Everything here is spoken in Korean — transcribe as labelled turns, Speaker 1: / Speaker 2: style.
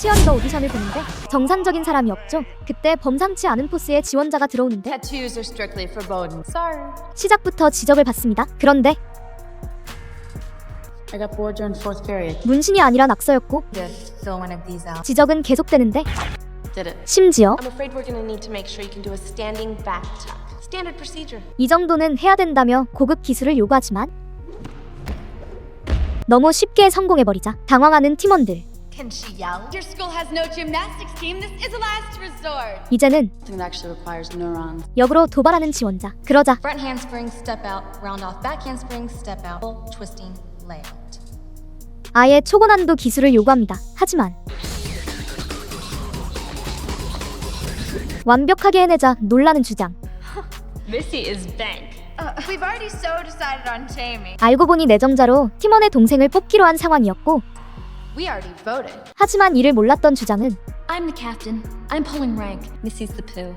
Speaker 1: 치어리더 오디션을 보는데 정상적인 사람이 없죠. 그때 범상치 않은 포스의 지원자가 들어오는데
Speaker 2: Tattoos are strictly forbidden. Sorry.
Speaker 1: 시작부터 지적을 받습니다. 그런데
Speaker 2: I got bored during fourth period.
Speaker 1: 문신이 아니라 낙서였고
Speaker 2: To fill one of these out.
Speaker 1: 지적은 계속되는데
Speaker 2: Did it.
Speaker 1: 심지어
Speaker 3: I'm afraid we're gonna need to make sure you can do a standing back tuck. Standard procedure.
Speaker 1: 이 정도는 해야 된다며 고급 기술을 요구하지만 너무 쉽게 성공해버리자 당황하는 팀원들
Speaker 2: Can she yell? Your school has no gymnastics team. This is a last resort.
Speaker 1: 이제는
Speaker 2: Something that actually requires neurons.
Speaker 1: 역으로 도발하는 지원자 그러자
Speaker 4: Front handspring, step out, round off, back handspring, step out, full twisting, layout.
Speaker 1: 아예 초고난도 기술을 요구합니다. 하지만 완벽하게 해내자 놀라는 주장.
Speaker 3: Missy is bank.
Speaker 2: We've already so decided on Jamie.
Speaker 1: 알고 보니 내정자로 팀원의 동생을 뽑기로 한 상황이었고
Speaker 2: We already voted.
Speaker 1: 하지만 이를 몰랐던 주장은
Speaker 4: I'm the captain. I'm pulling rank. Missy's the poo.